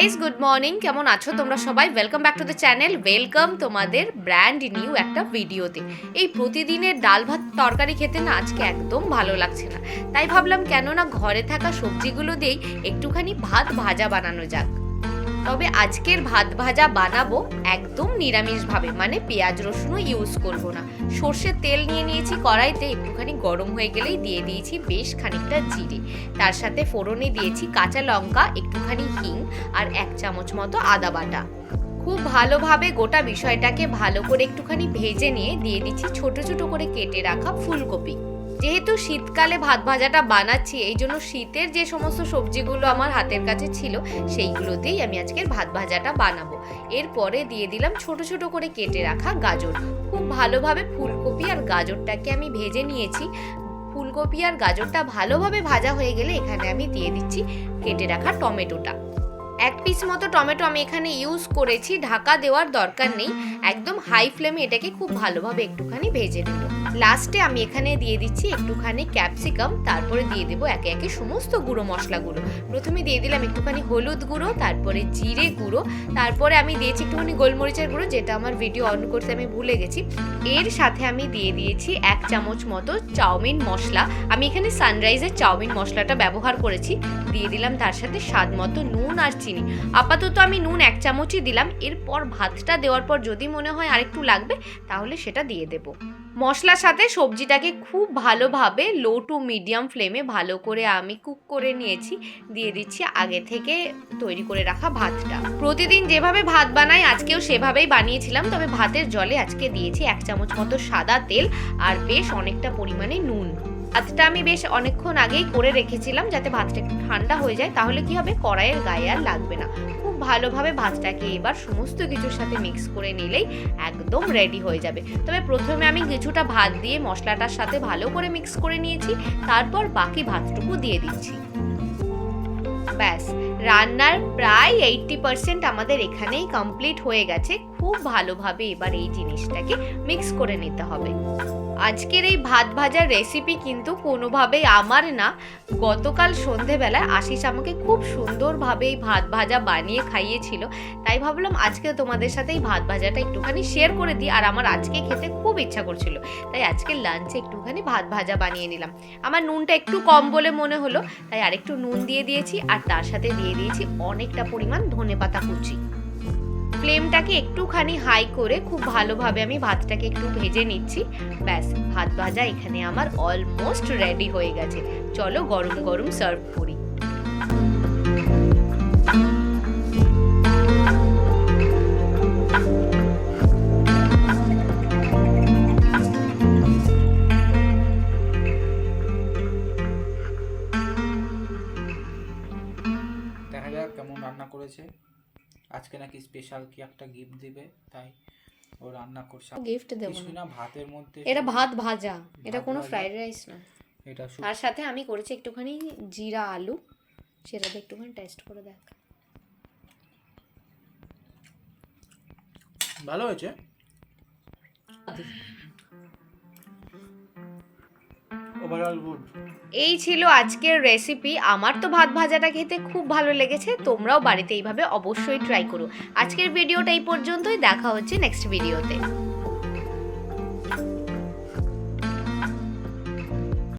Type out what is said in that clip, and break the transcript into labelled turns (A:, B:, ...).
A: Guys good morning কেমন আছো তোমরা সবাই? Welcome back to the channel welcome তোমাদের ব্র্যান্ড নিউ একটা ভিডিওতে এই প্রতিদিনের ডাল ভাত তরকারি খেতে না আজকে একদম ভালো লাগছে না। তাই ভাবলাম কেননা ঘরে থাকা সবজিগুলো দিয়েই একটুখানি ভাত ভাজা বানানো যাক। তবে আজকের ভাত ভাজা বানাবো একদম নিরামিষভাবে মানে পেঁয়াজ রসুনও ইউজ করব না। সর্ষের তেল নিয়ে নিয়েছি কড়াইতে, একটুখানি গরম হয়ে গেলেই দিয়ে দিয়েছি বেশ খানিকটা জিরে। তার সাথে ফোড়নে দিয়েছি কাঁচা লঙ্কা, একটুখানি হিং আর এক চামচ মতো আদা বাটা। খুব ভালোভাবে গোটা বিষয়টাকে ভালো করে একটুখানি ভেজে নিয়ে দিয়ে দিচ্ছি ছোট ছোট করে কেটে রাখা ফুলকপি। যেহেতু শীতকালে ভাত ভাজাটা বানাচ্ছি, এই জন্য শীতের যে সমস্ত সবজিগুলো আমার হাতের কাছে ছিল, সেইগুলোতেই আমি আজকের ভাত ভাজাটা বানাবো। এরপরে দিয়ে দিলাম ছোট ছোট করে কেটে রাখা গাজর। খুব ভালোভাবে ফুলকপি আর গাজরটাকে আমি ভেজে নিয়েছি। ফুলকপি আর গাজরটা ভালোভাবে ভাজা হয়ে গেলে এখানে আমি দিয়ে দিচ্ছি কেটে রাখা টমেটোটা। এক পিস মতো টমেটো আমি এখানে ইউজ করেছি, ঢাকা দেওয়ার দরকার নেই। একদম হাই ফ্লেমে এটাকে খুব ভালোভাবে একটুখানি ভেজে নেব। লাস্টে আমি এখানে দিয়ে দিচ্ছি একটুখানি ক্যাপসিকাম তারপরে দিয়ে দেবো একে একে সমস্ত গুঁড়ো মশলাগুলো। প্রথমে দিয়ে দিলাম একটুখানি হলুদ গুঁড়ো, তারপরে জিরে গুঁড়ো, তারপরে আমি দিয়েছি একটুখানি গোলমরিচের গুঁড়ো, যেটা আমার ভিডিও অন করতে আমি ভুলে গেছি। এর সাথে আমি দিয়ে দিয়েছি এক চামচ মতো চাউমিন মশলা। আমি এখানে সানরাইজের চাউমিন মশলাটা ব্যবহার করেছি। দিয়ে দিলাম তার সাথে স্বাদ মতো নুন আর চিনি আপাতত আমি নুন এক চামচই দিলাম। এরপর ভাতটা দেওয়ার পর যদি মনে হয় আরেকটু লাগবে, তাহলে সেটা দিয়ে দেব। মশলার সাথে সবজিটাকে খুব ভালোভাবে লো টু মিডিয়াম ফ্লেমে ভালো করে আমি কুক করে নিয়েছি। দিয়ে দিচ্ছি আগে থেকে তৈরি করে রাখা ভাতটা। প্রতিদিন যেভাবে ভাত বানাই, আজকেও সেভাবেই বানিয়েছিলাম। তবে ভাতের জলে আজকে দিয়েছি এক চামচ মতো সাদা তেল আর বেশ অনেকটা পরিমাণে নুন। ভাতটা আমি বেশ অনেকক্ষণ আগেই করে রেখেছিলাম যাতে ভাতটা একটু ঠান্ডা হয়ে যায়, তাহলে কি হবে? কড়াইয়ের গায়ে আর লাগবে না। খুব ভালোভাবে ভাতটাকে এবার সমস্ত কিছুর সাথে মিক্স করে নিলেই একদম রেডি হয়ে যাবে। তবে প্রথমে আমি কিছুটা ভাত দিয়ে মশলাটার সাথে ভালো করে মিক্স করে নিয়েছি, তারপর বাকি ভাতটুকু দিয়ে দিচ্ছি। ব্যাস, রান্নার প্রায় এইটটি পার্সেন্ট আমাদের এখানেই কমপ্লিট হয়ে গেছে। খুব ভালোভাবে এবার এই জিনিসটাকে মিক্স করে নিতে হবে। আজকের এই ভাত ভাজার রেসিপি কিন্তু কোনোভাবেই আমার না। গতকাল সন্ধেবেলায় আশিস আমাকে খুব সুন্দরভাবে এই ভাত ভাজা বানিয়ে খাইয়েছিল। তাই ভাবলাম আজকে তোমাদের সাথে এই ভাত ভাজাটা একটুখানি শেয়ার করে দিই আর আমার আজকে খেতে খুব ইচ্ছা করছিল। তাই আজকে লাঞ্চে একটুখানি ভাত ভাজা বানিয়ে নিলাম। আমার নুনটা একটু কম বলে মনে হলো, তাই আরেকটু নুন দিয়ে দিয়েছি আর তার সাথে দিয়ে দিয়েছি অনেকটা পরিমাণ ধনেপাতা কুচি। ফ্লেমটাকে একটুখানি হাই করে খুব ভালোভাবে আমি ভাতটাকে একটু ভেজে নিচ্ছি। ব্যাস, ভাত ভাজা এখানে আমার অলমোস্ট রেডি হয়ে গেছে। চলো গরম গরম সার্ভ করি।
B: দেখা যাক কেমন রান্না করেছে। আজকে নাকি স্পেশাল কি একটা গিফট দিবে? তাই ও রান্না করছে।
A: গিফট দেবো।
B: না ভাতের মধ্যে
A: এটা ভাত ভাজা। এটা কোনো ফ্রাইড রাইস না।
B: এটা
A: তার সাথে আমি করেছি একটুখানি জিরা আলু। সেটাতে একটুখানি টেস্ট করে দেখ।
B: ভালো হয়েছে?
A: এই ছিল আজকের রেসিপি আমার তো ভাত ভাজাটা খেতে খুব ভালো লেগেছে। তোমরাও বাড়িতে এইভাবে অবশ্যই ট্রাই করো। আজকের ভিডিওটা এই পর্যন্তই। দেখা হচ্ছে নেক্সট ভিডিওতে